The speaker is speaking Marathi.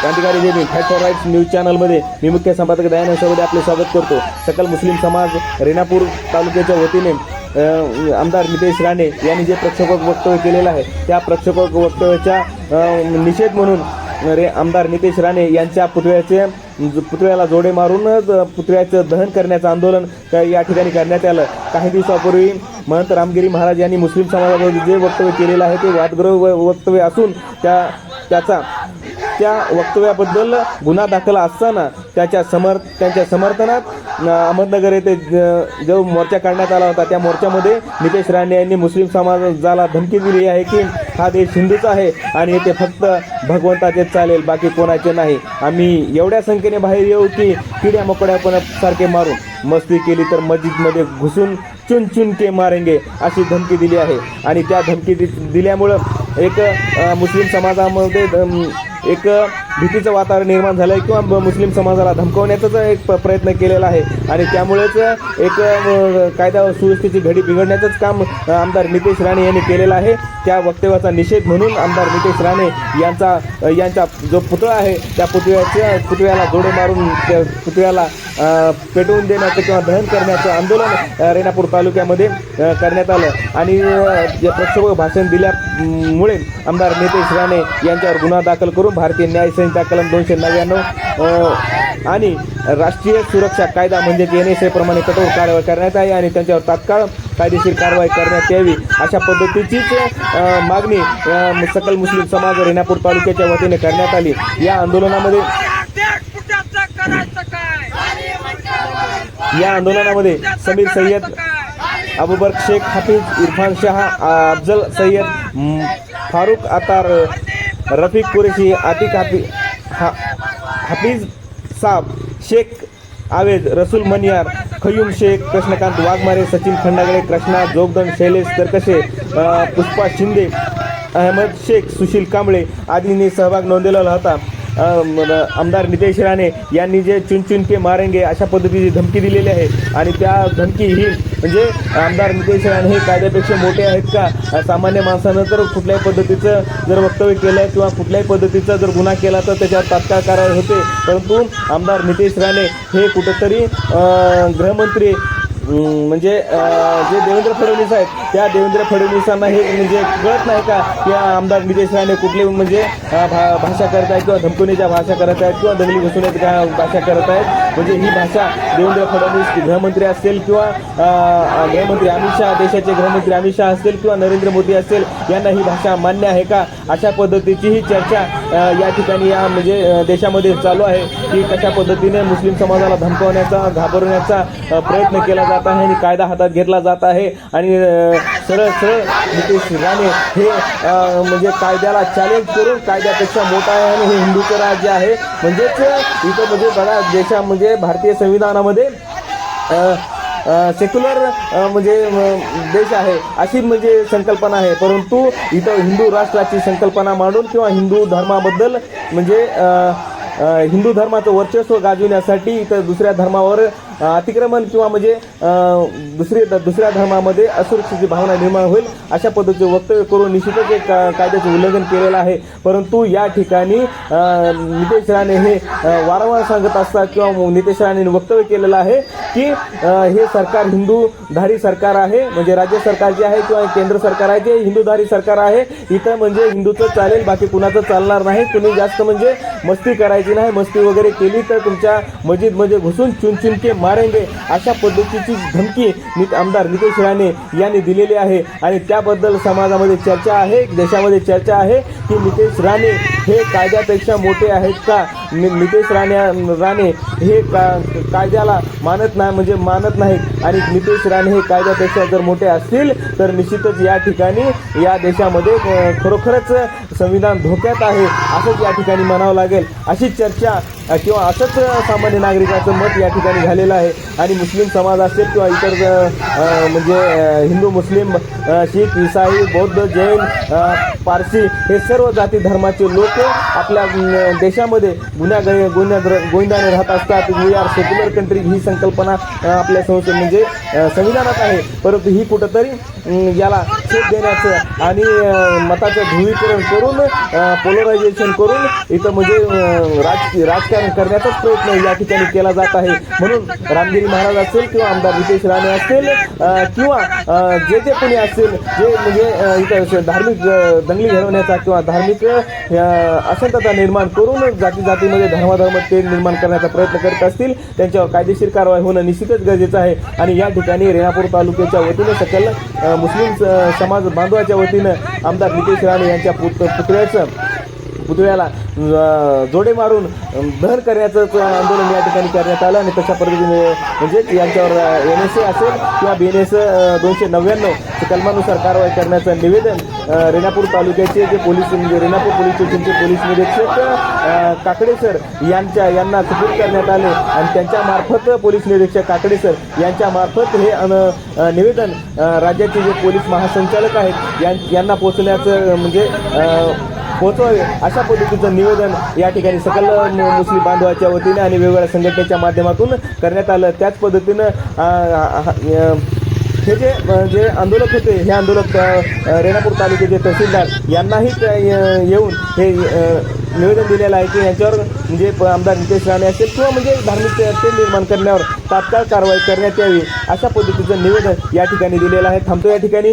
क्रांतिकारी JB fact for rights news चॅनलमध्ये मी मुख्य संपादक दयानंद सरोदे आपले स्वागत करतो. सकल मुस्लिम समाज रेणापूर तालुक्याच्या वतीने आमदार नितेश राणे यांनी जे प्रक्षोभक वक्तव्य केलेलं आहे त्या प्रक्षोभक वक्तव्याच्या निषेध म्हणून रे आमदार नितेश राणे यांच्या पुतळ्याचे पुतळ्याला जोडे मारूनच पुतळ्याचं दहन करण्याचं आंदोलन त्या- या ठिकाणी करण्यात आलं. काही दिवसापूर्वी महंत रामगिरी महाराज यांनी मुस्लिम समाजामध्ये जे वक्तव्य केलेलं आहे ते वादग्रह व- वक्तव्य असून त्या त्याचा त्या वक्तव्याबद्दल गुन्हा दाखल असताना त्याच्या समर्थ त्यांच्या समर्थनात अहमदनगर येथे जो मोर्चा काढण्यात आला होता त्या मोर्चामध्ये नितेश राणे यांनी मुस्लिम समाजाला धमकी दिली आहे की हा देश हिंदूचा आहे आणि येथे फक्त भगवंताचे चालेल बाकी कोणाचे नाही. आम्ही एवढ्या संख्येने बाहेर येऊ की किड्या मकोड्या पण सारखे मारून मस्ती केली तर मस्जिदमध्ये घुसून चुन चुन के मारेंगे अशी धमकी दिली आहे. आणि त्या धमकी दि दिल्यामुळं एक मुस्लिम समाजामध्ये एक भीतीचं वातावरण निर्माण झालं आहे किंवा ब- मुस्लिम समाजाला धमकवण्याचाच एक प्रयत्न केलेला आहे. आणि त्यामुळेच एक कायदा व सुव्यवस्थेची घडी बिघडण्याचंच काम आमदार नितेश राणे यांनी केलेलं आहे. त्या वक्तव्याचा निषेध म्हणून आमदार नितेश राणे यांचा यांचा जो पुतळा आहे त्या पुतळ्याच्या पुतळ्याला जोडे मारून त्या पुतळ्याला पेटवून देण्याचं किंवा दहन करण्याचं आंदोलन रेणापूर तालुक्यामध्ये करण्यात आलं. आणि जे प्रक्षोभक भाषण दिल्यामुळे आमदार नितेश राणे यांच्यावर गुन्हा दाखल करून भारतीय न्याय संहिता कलम दोनशे नव्याण्णव आणि राष्ट्रीय सुरक्षा कायदा म्हणजेच एन एस प्रमाणे कठोर कारवाई करण्यात आहे आणि त्यांच्यावर तात्काळ कायदेशीर कारवाई करण्यात यावी अशा पद्धतीचीच मागणी सकल मुस्लिम समाज रेणापूर तालुक्याच्या वतीने करण्यात आली. या आंदोलनामध्ये देश कुठ्याचं करायचं काय या आंदोलनामध्ये समीर सय्यद अबुबर्क शेख हाफिज इरफान शाह अफजल सय्यद फारुक अतार रफीक कुरेशी आतिक हाफी हा हाफिज साब शेख आवेद रसूल मनियार खयूम शेख कृष्णकांत वाघमारे सचिन खंडागळे कृष्णा जोगदन शैलेश तरकशे पुष्पा शिंदे अहमद शेख सुशील कांबळे आदींनी सहभाग नोंदवलेला होता. आमदार नितेश राणे यांनी जे चुन के मारेंगे अशा पद्धतीची धमकी दिलेली आहे. आणि त्या धमकी ही म्हणजे आमदार नितेश राणे हे कायद्यापेक्षा मोठे आहेत का? सामान्य माणसानं जर कुठल्याही पद्धतीचं जर वक्तव्य केलं किंवा कुठल्याही पद्धतीचा जर गुन्हा केला तर त्याच्यावर तात्काळ कारवाई होते. परंतु आमदार नितेश राणे हे कुठंतरी गृहमंत्री म्हणजे जे देवेंद्र फडणवीस आहेत त्या देवेंद्र फडणवीसांना हे म्हणजे कळत नाही का? की आमदार नितेश राणे कुठली म्हणजे भा भाषा करत आहेत किंवा धमकुनीच्या भाषा करत आहेत किंवा दंगली घुसून का भाषा करत आहेत म्हणजे ही भाषा देवेंद्र फडणवीस गृहमंत्री असतील किंवा गृहमंत्री अमित शहा देशाचे गृहमंत्री अमित शहा असतील किंवा नरेंद्र मोदी असतील यांना ही भाषा मान्य आहे का? अशा पद्धतीची ही चर्चा या ठिकाणी या म्हणजे देशामध्ये चालू आहे की कशा पद्धतीने मुस्लिम समाजाला धमकवण्याचा घाबरवण्याचा प्रयत्न केला जात आहे आणि कायदा हातात घेतला जात आहे आणि सरळ सरळ नितेश राणे हे म्हणजे कायद्याला चॅलेंज करून कायद्यापेक्षा मोठा आहे आणि हे हिंदूचं राज्य आहे. म्हणजेच इथं म्हणजे बघा देशा म्हणजे भारतीय संविधानामध्ये सेक्युलर म्हणजे देश आहे अशी म्हणजे संकल्पना आहे. परंतु इथं हिंदू राष्ट्राची संकल्पना मांडून किंवा हिंदू धर्माबद्दल म्हणजे हिंदू धर्माचं वर्चस्व गाजविण्यासाठी इथं दुसऱ्या धर्मावर अतिक्रमण किंवा म्हणजे दुसरी दुसऱ्या धर्मामध्ये असुरक्षेची भावना निर्माण होईल अशा पद्धतीचे वक्तव्य करून निश्चितच एक का- कायद्याचे उल्लंघन केलेलं आहे. परंतु या ठिकाणी नितेश राणे हे वारंवार सांगत असतात किंवा नितेश राणेने वक्तव्य केलेलं आहे. की हे सरकार हिंदूधारी सरकार आहे म्हणजे राज्य सरकार जे आहे किंवा केंद्र सरकार आहे ते हिंदूधारी सरकार आहे इथं म्हणजे हिंदूचं चालेल बाकी कुणाचं चालणार नाही. तुम्ही जास्त म्हणजे मस्ती करायची नाही मस्ती वगैरे केली तर तुमच्या मस्जिदमध्ये म्हणजे घुसून चुनचुनके मारेंगे अशा पद्धतीची धमकी नि- आमदार नितेश राणे यांनी दिलेली आहे. आणि त्याबद्दल समाजामध्ये चर्चा आहे देशामध्ये चर्चा आहे की नितेश राणे हे कायद्यापेक्षा मोठे आहेत का? नि- नितेश राणे राणे हे का कायद्याला मानत नाही म्हणजे मानत नाहीत आणि नितेश राणे हे कायद्यापेक्षा जर मोठे असतील तर निश्चितच या ठिकाणी या देशामध्ये खरोखरच संविधान धोक्यात आहे असंच या ठिकाणी म्हणावं लागेल. अशी चर्चा किंवा असंच सामान्य नागरिकाचं मत या ठिकाणी झालेलं आहे. आणि मुस्लिम समाज असेल किंवा इतर म्हणजे हिंदू मुस्लिम शीख इसाई बौद्ध जैन पारसी हे सर्व जाती धर्माचे लोक आपल्या देशामध्ये गुन्ह्या गुन्ह्या गोविंदाने राहत असतात. वी आर सेक्युलर कंट्री ही संकल्पना आपल्या संस्थे म्हणजे संविधानात आहे. परंतु ही कुठंतरी याला आक्षेप देण्याचं आणि मताचं ध्रुवीकरण करून पोलरायझेशन करून इथं म्हणजे राजकीय राजकारण करण्याचाच प्रयत्न या ठिकाणी केला जात आहे. म्हणून रामगिरी महाराज असेल किंवा आमदार नितेश राणे असतील किंवा जे जे कोणी असेल जे म्हणजे इथं धार्मिक दंगली घडवण्याचा किंवा धार्मिक अशांतता निर्माण करून जाती जातीमध्ये धर्माधर्म ते निर्माण करण्याचा प्रयत्न करत असतील त्यांच्यावर कायदेशीर कारवाई होणं निश्चितच गरजेचं आहे. आणि या ठिकाणी रेणापूर तालुक्याच्या वतीनं सकल मुस्लिम स- समाज बांधवाच्या वतीनं आमदार नितेश राणे यांच्या पुत पुतळ्याचं पुतळ्याला जोडे मारून दहन करण्याचं आंदोलन या ठिकाणी करण्यात आलं आणि तशा पद्धतीने म्हणजे यांच्यावर एन एस ए असेल किंवा बी एन एस दोनशे नव्याण्णव कलमानुसार कारवाई करण्याचं निवेदन रेणापूर तालुक्याचे जे पोलीस म्हणजे रेणापूर पोलीस स्टेशनचे पोलीस निरीक्षक काकडे सर यांच्या यांना सुपूर्द करण्यात आले आणि त्यांच्या मार्फत पोलीस निरीक्षक काकडे सर यांच्या मार्फत हे निवेदन राज्याचे जे पोलीस महासंचालक आहेत यां- यांना पोहोचण्याचं म्हणजे पोहोचवावे अशा पद्धतीचं निवेदन या ठिकाणी सकल मुस्लिम बांधवाच्या वतीने आणि वेगवेगळ्या संघटनेच्या माध्यमातून करण्यात आलं. त्याच पद्धतीनं हे जे जे आंदोलक होते हे आंदोलक रेणापूर तालुक्याचे तहसीलदार यांनाही येऊन हे निवेदन दिलेलं आहे की यांच्यावर म्हणजे प- आमदार नितेश राणे असेल किंवा म्हणजे धार्मिक ते निर्माण करण्यावर तात्काळ कारवाई करण्यात यावी अशा पद्धतीचं निवेदन या ठिकाणी दिलेलं आहे. थांबतो या ठिकाणी.